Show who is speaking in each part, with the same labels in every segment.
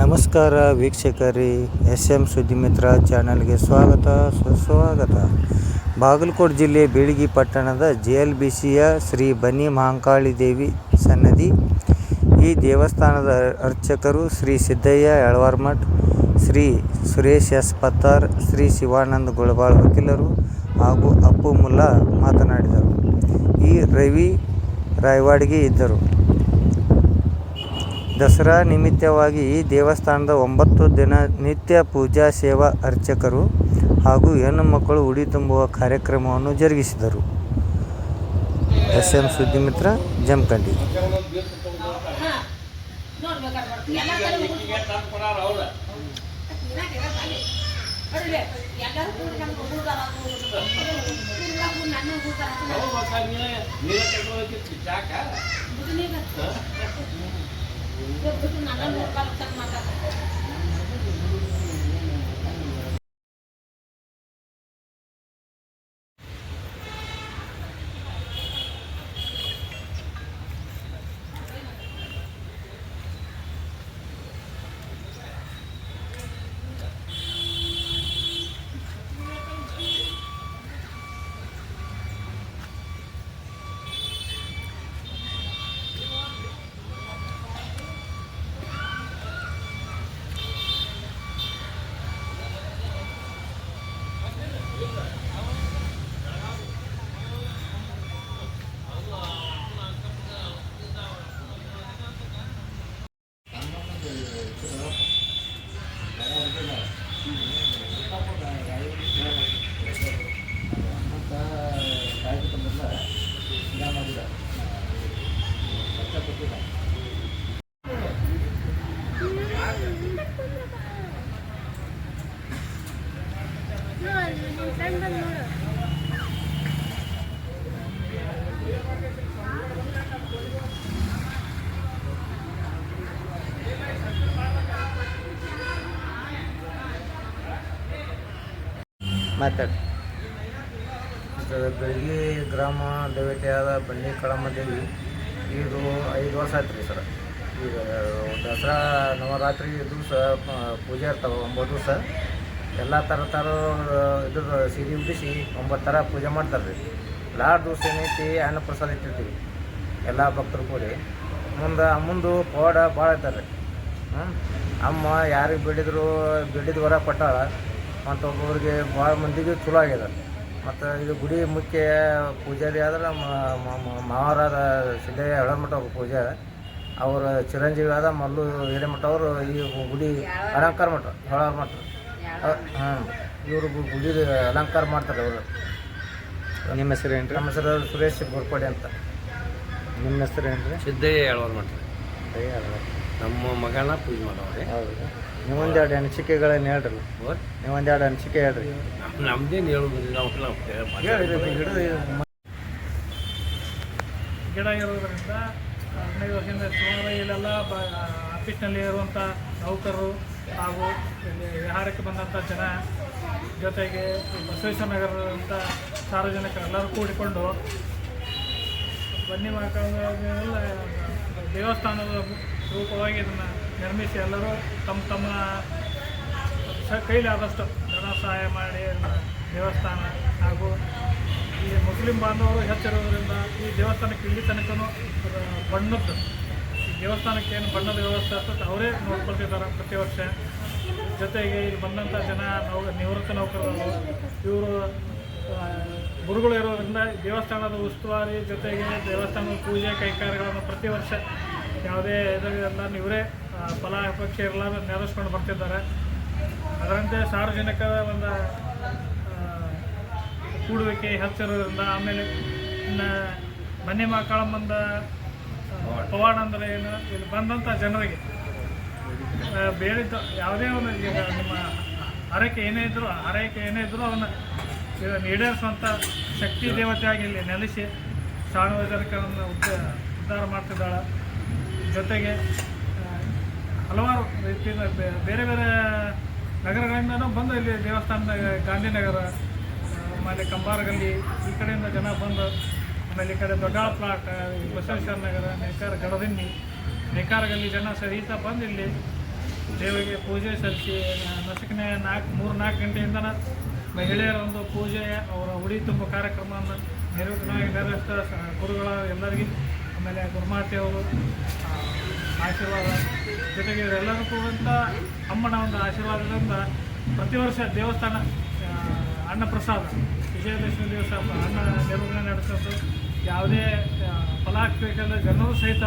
Speaker 1: ನಮಸ್ಕಾರ ವೀಕ್ಷಕರೇ S M ಸುದ್ದಿಮಿತ್ರ ಚಾನಲ್ಗೆ ಸ್ವಾಗತ, ಸುಸ್ವಾಗತ. ಬಾಗಲಕೋಟೆ ಜಿಲ್ಲೆ ಬೀಳಗಿ ಪಟ್ಟಣದ ಜೆ ಎಲ್ ಬಿ ಸಿಯ ಶ್ರೀ ಬನ್ನಿ ಮಹಾಂಕಾಳಿ ದೇವಿ ಸನ್ನದಿ ಈ ದೇವಸ್ಥಾನದ ಅರ್ಚಕರು ಶ್ರೀ ಸಿದ್ದಯ್ಯ ಯಳವಾರ್ಮಠ್, ಶ್ರೀ ಸುರೇಶ್ ಎಸ್ ಪತ್ತಾರ್, ಶ್ರೀ ಶಿವಾನಂದ ಗುಳಬಾಳ್ ವಕೀಲರು ಹಾಗೂ ಅಪ್ಪು ಮುಲ್ಲಾ ಮಾತನಾಡಿದರು. ಈ ರವಿ ರಾಯವಾಡಿಗೆ ಇದ್ದರು. ದಸರಾ ನಿಮಿತ್ತವಾಗಿ ದೇವಸ್ಥಾನದ ಒಂಬತ್ತು ದಿನ ನಿತ್ಯ ಪೂಜಾ ಸೇವಾ ಅರ್ಚಕರು ಹಾಗೂ ಹೆಣ್ಣು ಮಕ್ಕಳು ಉಡಿ ತುಂಬುವ ಕಾರ್ಯಕ್ರಮವನ್ನು ಜರುಗಿಸಿದರು. S M Suddimitra Jamakhandi. నల్ల రూపాయలు అనమాట Ee, Thank you. ಮಾತಾಡಿ. ಬೆಳಗ್ಗೆ ಗ್ರಾಮ ದೇವತೆಯಾದ ಬನ್ನಿ ಕಳಮ್ಮ ದೇವಿ ಇದು ಐದು ವರ್ಷ ಆಯ್ತು ರೀ ಸರ್. ಈಗ ದಸರಾ ನವರಾತ್ರಿ ದಿವಸ ಪೂಜೆ ಇರ್ತಾವೆ, ಒಂಬತ್ತು ದಿವಸ. ಎಲ್ಲ ಥರ ಥರ ಇದ್ರ ಸೀರೆ ಉಡಿಸಿ ಒಂಬತ್ತು ಥರ ಪೂಜೆ ಮಾಡ್ತಾರೆ ರೀ. ಲಾಸ್ಟ್ ದಿವಸ ಏನೈತಿ, ಅನ್ನ ಪ್ರಸಾದ ಇಟ್ಟಿರ್ತೀವಿ. ಎಲ್ಲ ಭಕ್ತರು ಕೂಡಿ. ಮುಂದೆ ಮುಂದೆ ಪವಾಡ ಭಾಳ ಇರ್ತಾರೆ ಹ್ಞೂ ಅಮ್ಮ ಯಾರಿಗೆ ಬಿಡಿದ್ರು, ಬಿಡಿದ ವರ ಕೊಟ್ಟಾಳ. ಮತ್ತು ಒಬ್ಬೊಬ್ರಿಗೆ ಭಾಳ ಮಂದಿಗೆ ಚಲೋ ಆಗ್ಯದ. ಮತ್ತು ಇದು ಗುಡಿ ಮುಖ್ಯ ಪೂಜಾರಿ ಆದ್ರೆ ಮಾವರಾದ ಸಿದ್ದಯ್ಯ ಹಳಮಠ ಅವ್ರ ಪೂಜೆ ಅವರ ಚಿರಂಜೀವಿ ಆದ ಮಲ್ಲು ಹಿರೇಮಠ ಅವರು ಈ ಗುಡಿ ಅಲಂಕಾರ ಮಠ ಹೊಳ ಮಠ. ಹಾಂ ಇವರು ಗುಡಿ ಅಲಂಕಾರ ಮಾಡ್ತಾರೆ ಅವರು. ನಿಮ್ಮ ಹೆಸರು ಏನು ನಮ್ಮ ಹೆಸರು ಸುರೇಶ್ ಗೋರ್ಪಡೆ ಅಂತ. ನಿಮ್ಮ ಹೆಸರು ಏನು ರೀ
Speaker 2: ಸಿದ್ದಯ್ಯ ಹೇಳುವ ಮಾಡ್ತಾರೆ ನಮ್ಮ ಮಗನ ಪೂಜೆ ಮಾಡೋರಿ
Speaker 1: ಹೌದು. ನೀವೊಂದೆರಡು ಅನಿಸಿಕೆಗಳನ್ನ ಹೇಳ್ರಿ. ನೀವೊಂದೆರಡು ಅನಿಸಿಕೆ ಹೇಳ್ರಿ.
Speaker 2: ನಮ್ದೇನು
Speaker 3: ಗಿಡ ಇರೋದ್ರಿಂದ ಹದಿನೈದು ವರ್ಷದಿಂದ ಸುಮಾರು ಇಲ್ಲೆಲ್ಲ ಬ ಆಫೀಸ್ನಲ್ಲಿ ಇರುವಂಥ ನೌಕರರು ಹಾಗೂ ಇಲ್ಲಿ ವಿಹಾರಕ್ಕೆ ಬಂದಂಥ ಜನ ಜೊತೆಗೆ ಬಸವೇಶ್ವರ ನಗರದಂಥ ಸಾರ್ವಜನಿಕರೆಲ್ಲರೂ ಕೂಡಿಕೊಂಡು ಬನ್ನಿ ಮಾಡ್ಕೊಂಡು ದೇವಸ್ಥಾನದ ರೂಪವಾಗಿ ಇದನ್ನು ನಿರ್ಮಿಸಿ ಎಲ್ಲರೂ ತಮ್ಮ ತಮ್ಮ ಸ- ಕೈಲಾದಷ್ಟು ಧನ ಸಹಾಯ ಮಾಡಿ ದೇವಸ್ಥಾನ ಹಾಗೂ ಈ ಮುಸ್ಲಿಂ ಬಾಂಧವರು ಹೆಚ್ಚಿರೋದ್ರಿಂದ ಈ ದೇವಸ್ಥಾನಕ್ಕೆ ಇಲ್ಲಿ ಬಣ್ಣದ ಬಣ್ಣದ್ದು, ಈ ದೇವಸ್ಥಾನಕ್ಕೆ ಏನು ಬಣ್ಣದ ವ್ಯವಸ್ಥೆ ಆಗ್ತದೆ ಅವರೇ ನೋಡ್ಕೊಳ್ತಿದ್ದಾರೆ ಪ್ರತಿ ವರ್ಷ. ಜೊತೆಗೆ ಇಲ್ಲಿ ಬಂದಂಥ ಜನ ನೌ, ನಿವೃತ್ತ ನೌಕರರು, ಇವರು ಗುರುಗಳು ಇರೋದ್ರಿಂದ ದೇವಸ್ಥಾನದ ಉಸ್ತುವಾರಿ ಜೊತೆಗೆ ದೇವಸ್ಥಾನದ ಪೂಜೆ ಕೈಕಾರ್ಯಗಳನ್ನು ಪ್ರತಿ ವರ್ಷ ಯಾವುದೇ ಇದೆಲ್ಲ ಇವರೇ ಫಲ ಪಕ್ಷ ಇರಲಾರ ನೆರವೇರಿಸ್ಕೊಂಡು ಬರ್ತಿದ್ದಾರೆ. ಅದರಂತೆ ಸಾರ್ವಜನಿಕರ ಒಂದು ಕೂಡುವಿಕೆ ಹೆಚ್ಚಿರೋದ್ರಿಂದ ಆಮೇಲೆ ಇನ್ನು ಮನೆ ಮಕ್ಕಳಂಬಂದ ಪವಾಡ ಅಂದರೆ ಏನು, ಇಲ್ಲಿ ಬಂದಂಥ ಜನರಿಗೆ ಬೇರೆ ಯಾವುದೇ ಒಂದು ಈಗ ನಿಮ್ಮ ಹರಕೆ ಏನೇ ಇದ್ದರೂ ಹರಕೆ ಏನೇ ಇದ್ದರೂ ಅವನ್ನ ಇದನ್ನು ಈಡೇರಿಸುವಂಥ ಶಕ್ತಿ ದೇವತೆಯಾಗಿ ಇಲ್ಲಿ ನೆಲೆಸಿ, ಸಾರ್ವಜನಿಕರನ್ನು ಉದ್ದ, ಉದ್ಧಾರ ಮಾಡ್ತಿದ್ದಾಳೆ. ಜೊತೆಗೆ ಹಲವಾರು ರೀತಿಯ ಬೇರೆ ಬೇರೆ ನಗರಗಳಿಂದನೂ ಬಂದು ಇಲ್ಲಿ ದೇವಸ್ಥಾನದ ಗಾಂಧಿನಗರ ಆಮೇಲೆ ಕಂಬಾರಗಲ್ಲಿ ಈ ಕಡೆಯಿಂದ ಜನ ಬಂದು, ಆಮೇಲೆ ಈ ಕಡೆ ದೊಡ್ಡಾಳ ಬಸವೇಶ್ವರ ನಗರ, ನೇಕಾರ ಗಡದಿನ್ನಿ, ನೇಕಾರಗಲ್ಲಿ ಜನ ಸಹಿತ ಬಂದು ಇಲ್ಲಿ ದೇವರಿಗೆ ಪೂಜೆ ಸಲ್ಲಿಸಿ ನಸುಕಿನ ನಾಲ್ಕು ಮೂರು ನಾಲ್ಕು ಗಂಟೆಯಿಂದ ಮಹಿಳೆಯರ ಒಂದು ಪೂಜೆ, ಅವರ ಉಡಿ ತುಂಬ ಕಾರ್ಯಕ್ರಮವನ್ನು ನಿರ್ವಹಣೆ ನೆರವೇರಿಸ್ತಾ ಗುರುಗಳ ಎಲ್ಲರಿಗೂ ಆಮೇಲೆ ಗುರುಮಾತೆಯವರು ಆಶೀರ್ವಾದ ಜೊತೆಗೆ ಇವರೆಲ್ಲರೂ ಕೂಡ ಅಮ್ಮನ ಒಂದು ಆಶೀರ್ವಾದದಿಂದ ಪ್ರತಿ ವರ್ಷ ದೇವಸ್ಥಾನ ಅನ್ನಪ್ರಸಾದ, ವಿಜಯದಶಮಿ ದಿವಸ ಅನ್ನ ನಿರ್ವಹಣೆ ನಡೆಸೋದು, ಯಾವುದೇ ಫಲ ಹಾಕಬೇಕಂದ್ರೆ ಜನರು ಸಹಿತ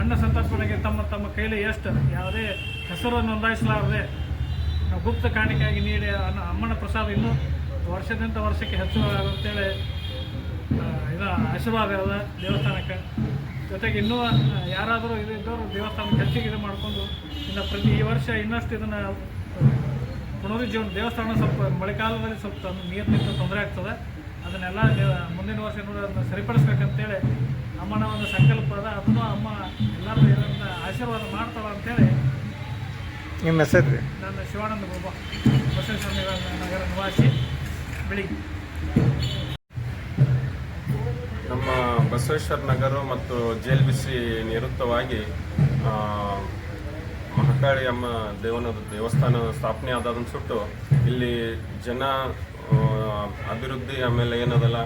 Speaker 3: ಅನ್ನ ಸಂತರ್ಪಣೆಗೆ ತಮ್ಮ ತಮ್ಮ ಕೈಲಿ ಎಷ್ಟು ಯಾವುದೇ ಹೆಸರು ನೋಂದಾಯಿಸಲಾರದೆ ಗುಪ್ತ ಕಾಣಿಕೆಯಾಗಿ ನೀಡಿ ಅನ್ನ, ಅಮ್ಮನ ಪ್ರಸಾದ ಇನ್ನೂ ವರ್ಷದಿಂದ ವರ್ಷಕ್ಕೆ ಹೆಚ್ಚು ಅಂತೇಳಿ ಇದು ಆಶೀರ್ವಾದ ಅದ ದೇವಸ್ಥಾನಕ್ಕೆ. ಜೊತೆಗೆ ಇನ್ನೂ ಯಾರಾದರೂ ಇದು ಇದ್ದವರು ದೇವಸ್ಥಾನಕ್ಕೆ ಹೆಚ್ಚಿಗೆ ಇದು ಮಾಡಿಕೊಂಡು ಇನ್ನು ಪ್ರತಿ ಈ ವರ್ಷ ಇನ್ನಷ್ಟು ಇದನ್ನು ಪುನರುಜ್ಜೀವನ ದೇವಸ್ಥಾನ ಸ್ವಲ್ಪ ಮಳೆಗಾಲದಲ್ಲಿ ಸ್ವಲ್ಪ ನೀರಿನಿಂದ ನೀರು ನಿಂತು ತೊಂದರೆ ಆಗ್ತದೆ. ಅದನ್ನೆಲ್ಲ ಮುಂದಿನ ವರ್ಷ ಅದನ್ನು ಸರಿಪಡಿಸ್ಬೇಕಂತೇಳಿ ಅಮ್ಮನ ಒಂದು ಸಂಕಲ್ಪ ಅದ. ಅದನ್ನು ಅಮ್ಮ ಎಲ್ಲರೂ ಇದರಿಂದ ಆಶೀರ್ವಾದ ಮಾಡ್ತಾಳೆ ಅಂತೇಳಿ
Speaker 1: ನಿಮ್ಮ ಹೆಸರು ರೀ?
Speaker 3: ನನ್ನ ಶಿವಾನಂದ ಬಾಬಾ. ಬಸವೇಶ್ವರ ನಗರ ನಿವಾಸಿ ಬೆಳಿಗ್ಗೆ
Speaker 2: ನಮ್ಮ ಬಸವೇಶ್ವರ ನಗರ ಮತ್ತು ಜೇಲ್ ಬಿಸಿ ನಿವೃತ್ತವಾಗಿ ಮಹಾಕಾಳಿಯಮ್ಮ ದೇವನ ದೇವಸ್ಥಾನ ಸ್ಥಾಪನೆ ಆದದನ್ನು ಸುಟ್ಟು ಇಲ್ಲಿ ಜನ ಅಭಿವೃದ್ಧಿ ಆಮೇಲೆ ಏನದಲ್ಲ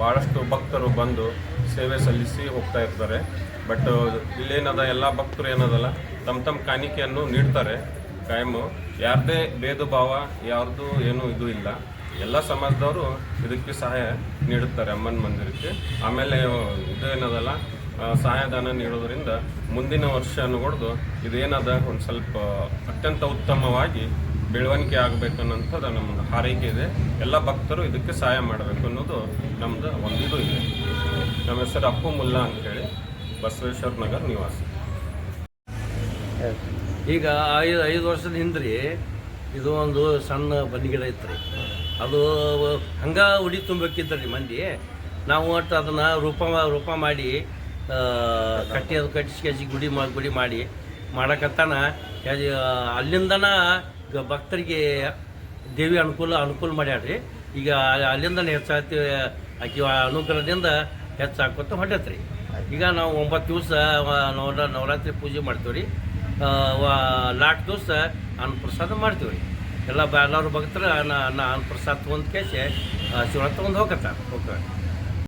Speaker 2: ಭಾಳಷ್ಟು ಭಕ್ತರು ಬಂದು ಸೇವೆ ಸಲ್ಲಿಸಿ ಹೋಗ್ತಾ ಇರ್ತಾರೆ. ಬಟ್ ಇಲ್ಲೇನದ ಎಲ್ಲ ಭಕ್ತರು ಏನದಲ್ಲ ತಮ್ಮ ತಮ್ಮ ಕಾಣಿಕೆಯನ್ನು ನೀಡ್ತಾರೆ ಕಾಯಮು ಯಾರದೇ ಭೇದ ಭಾವ ಯಾರ್ದು ಏನೂ ಇದು ಇಲ್ಲ. ಎಲ್ಲ ಸಮಾಜದವರು ಇದಕ್ಕೆ ಸಹಾಯ ನೀಡುತ್ತಾರೆ ಅಮ್ಮನ ಮಂದಿರಕ್ಕೆ. ಆಮೇಲೆ ಇದು ಏನದಲ್ಲ ಸಹಾಯಧನ ನೀಡೋದ್ರಿಂದ ಮುಂದಿನ ವರ್ಷ ಹೊಡೆದು ಇದೇನದ ಒಂದು ಸ್ವಲ್ಪ ಅತ್ಯಂತ ಉತ್ತಮವಾಗಿ ಬೆಳವಣಿಗೆ ಆಗಬೇಕನ್ನೋಂಥದ್ದು ನಮ್ಮ ಹಾರೈಕೆ ಇದೆ. ಎಲ್ಲ ಭಕ್ತರು ಇದಕ್ಕೆ ಸಹಾಯ ಮಾಡಬೇಕು ಅನ್ನೋದು ನಮ್ಮದು ಒಂದು ಇದು. ನಮ್ಮ ಹೆಸರು ಅಪ್ಪು ಮುಲ್ಲಾ ಅಂತೇಳಿ, ಬಸವೇಶ್ವರ ನಗರ್ ನಿವಾಸಿ.
Speaker 4: ಈಗ ಐದು ಐದು ವರ್ಷದ ಹಿಂದ್ರಿ ಇದು ಒಂದು ಸಣ್ಣ ಬನ್ನಿ ಗಿಡ ಇತ್ತು ರೀ ಅದು ಹಂಗೆ ಉಡಿ ತುಂಬಬೇಕಿತ್ತು ಮಂದಿ, ನಾವು ಒಟ್ಟು ಅದನ್ನು ರೂಪ ರೂಪ ಮಾಡಿ ಕಟ್ಟಿ, ಅದು ಕಟ್ಟಿಸಿ ಗುಡಿ ಮಾ, ಗುಡಿ ಮಾಡಿ, ಮಾಡಕತ್ತಾನ. ಅಲ್ಲಿಂದನ ಈಗ ಭಕ್ತರಿಗೆ ದೇವಿ ಅನುಕೂಲ ಅನುಕೂಲ ಮಾಡ್ಯಾಡ್ರಿ ಈಗ ಅಲ್ಲಿಂದನೇ ಹೆಚ್ಚಾಗ್ತಿ, ಆಕೆ ಅನುಗ್ರಹದಿಂದ ಹೆಚ್ಚಾಕೋತ ಹೊಂಟೈತ್ರಿ. ಈಗ ನಾವು ಒಂಬತ್ತು ದಿವಸ ನವರ, ನವರಾತ್ರಿ ಪೂಜೆ ಮಾಡ್ತೀವಿ ರೀ ನಾಲ್ಕು ದಿವಸ ಅನ್ನ ಪ್ರಸಾದ ಮಾಡ್ತೀವಿ ರೀ ಎಲ್ಲ ಎಲ್ಲರೂ ಭಕ್ತರು ಅನ್ನ ಅನ್ನ ಪ್ರಸಾದ ತೊಗೊಂಡು ಕೇಸಿ ಶಿವರಾತ್ರಿ ತೊಗೊಂಡು ಹೋಗತ್ತ ಹೋಗ್ತಾರೆ